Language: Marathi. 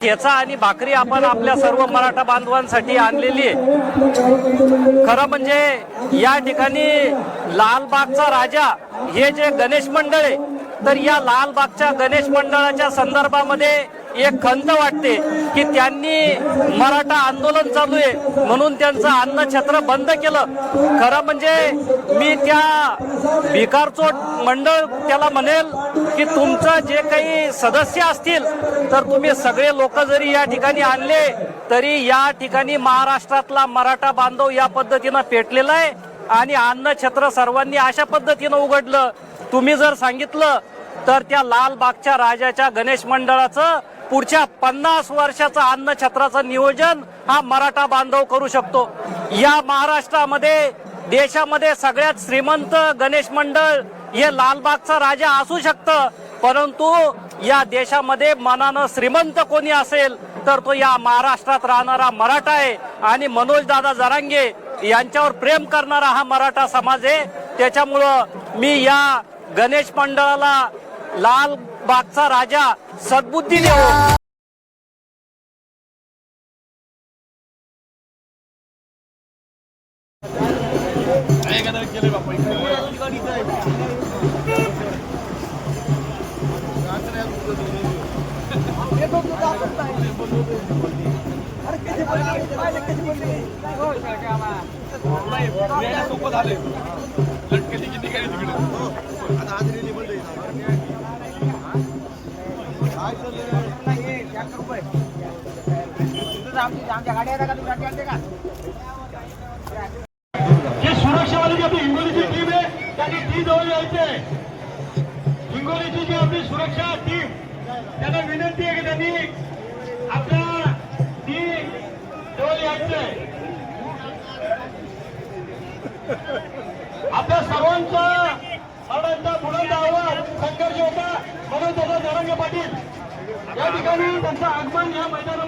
ठेचा आणि भाकरी आपण आपल्या सर्व मराठा बांधवांसाठी आणलेली आहे. खरं म्हणजे या ठिकाणी लालबागचा राजा हे जे गणेश मंडळ आहे तर या लालबागच्या गणेश मंडळाच्या संदर्भामध्ये एक खंत वाटते की त्यांनी मराठा आंदोलन चालू आहे म्हणून त्यांचं अन्नछत्र बंद केलं. खरं म्हणजे मी त्या भिकारचोट मंडळ त्याला म्हणेल की तुमचं जे काही सदस्य असतील तर तुम्ही सगळे लोक जरी या ठिकाणी आणले तरी या ठिकाणी महाराष्ट्रातला मराठा बांधव या पद्धतीनं पेटलेला आहे आणि अन्नछत्र सर्वांनी अशा पद्धतीनं उघडलं. तुम्ही जर सांगितलं तर त्या लालबागच्या राजाच्या गणेश मंडळाचं पुढच्या पन्नास वर्षाचं अन्नछत्राचं नियोजन हा मराठा बांधव करू शकतो. या महाराष्ट्रामध्ये देशामध्ये सगळ्यात श्रीमंत गणेश मंडळ हे लालबागचा राजा असू शकतं. परंतु या देशामध्ये मनानं श्रीमंत कोणी असेल तर तो या महाराष्ट्रात राहणारा मराठा आहे. आणि मनोजदादा जरांगे यांच्यावर प्रेम करणारा हा मराठा समाज आहे. त्याच्यामुळं मी या गणेश मंडळाला लाल लालबागचा राजा सद्बुद्धी देऊ आमच्या गाड्या का तुला आणते का जे सुरक्षावाली जी आपली हिंगोलीची टीम आहे त्यांनी टी जवळ यायचे हिंगोलीची जी आपली सुरक्षा टीम त्यांना विनंती आहे की त्यांनी आपल्या टी जवळ यायचंय. आपल्या सर्वांचा सर्वांचा बुलंद आवाज संघर्ष होता. म्हणून त्याचा जरंगे पाटील. या ठिकाणी त्यांचं आगमन या मैदानात